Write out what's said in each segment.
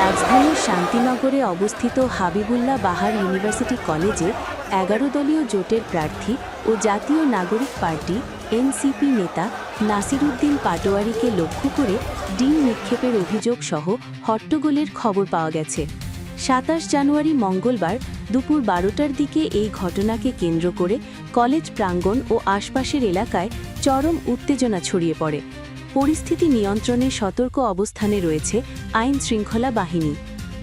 রাজধানীর শান্তিনগরে অবস্থিত হাবিবুল্লাহ বাহার ইউনিভার্সিটি কলেজে এগারো দলীয় জোটের প্রার্থী ও জাতীয় নাগরিক পার্টি এনসিপি নেতা নাসিরুদ্দিন পাটোয়ারিকে লক্ষ্য করে ডিম নিক্ষেপের অভিযোগ সহ হট্টগোলের খবর পাওয়া গেছে। সাতাশ জানুয়ারি মঙ্গলবার দুপুর বারোটার দিকে এই ঘটনাকে কেন্দ্র করে কলেজ প্রাঙ্গণ ও আশপাশের এলাকায় চরম উত্তেজনা ছড়িয়ে পড়ে। পরিস্থিতি নিয়ন্ত্রণে সতর্ক অবস্থানে রয়েছে আইন শৃঙ্খলা বাহিনী।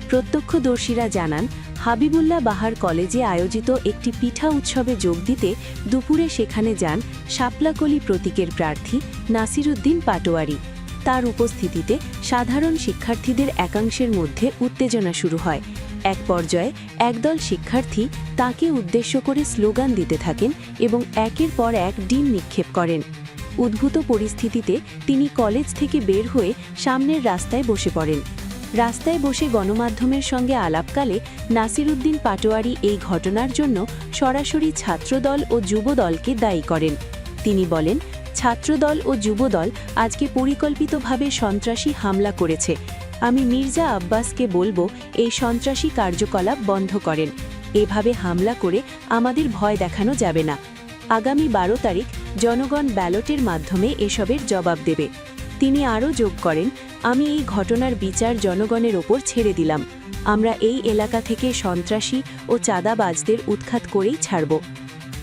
প্রত্যক্ষদর্শীরা জানান, হাবিবুল্লাহ বাহার কলেজে আয়োজিত একটি পিঠা উৎসবে যোগ দিতে দুপুরে সেখানে যান শাপলাকলি প্রতীকের প্রার্থী নাসিরুদ্দিন পাটোয়ারি। তার উপস্থিতিতে সাধারণ শিক্ষার্থীদের একাংশের মধ্যে উত্তেজনা শুরু হয়। এক পর্যায়ে একদল শিক্ষার্থী তাকে উদ্দেশ্য করে স্লোগান দিতে থাকেন এবং একের পর এক ডিম নিক্ষেপ করেন। উদ্ভূত পরিস্থিতিতে তিনি কলেজ থেকে বের হয়ে সামনের রাস্তায় বসে পড়েন। রাস্তায় বসে গণমাধ্যমের সঙ্গে আলাপকালে নাসিরুদ্দিন পাটোয়ারি এই ঘটনার জন্য সরাসরি ছাত্রদল ও যুবদলকে দায়ী করেন। তিনি বলেন, ছাত্রদল ও যুবদল আজকে পরিকল্পিতভাবে সন্ত্রাসী হামলা করেছে। আমি মির্জা আব্বাসকে বলব এই সন্ত্রাসী কার্যকলাপ বন্ধ করেন। এভাবে হামলা করে আমাদের ভয় দেখানো যাবে না। আগামী বারো তারিখ জনগণ ব্যালটের মাধ্যমে এসবের জবাব দেবে। তিনি আরও যোগ করেন, আমি এই ঘটনার বিচার জনগণের ওপর ছেড়ে দিলাম। আমরা এই এলাকা থেকে সন্ত্রাসী ও চাঁদাবাজদের উৎখাত করেই ছাড়ব।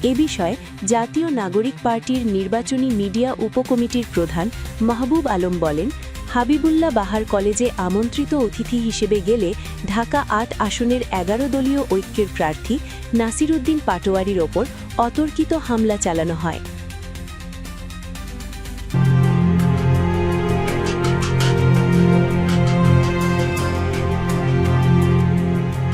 এ বিষয়ে জাতীয় নাগরিক পার্টির নির্বাচনী মিডিয়া উপকমিটির প্রধান মাহবুব আলম বলেন, হাবিবুল্লাহ বাহার কলেজে আমন্ত্রিত অতিথি হিসেবে গেলে ঢাকা আট আসনের এগারো দলীয় ঐক্যের প্রার্থী নাসিরুদ্দিন পাটোয়ারির ওপর অতর্কিত হামলা চালানো হয়।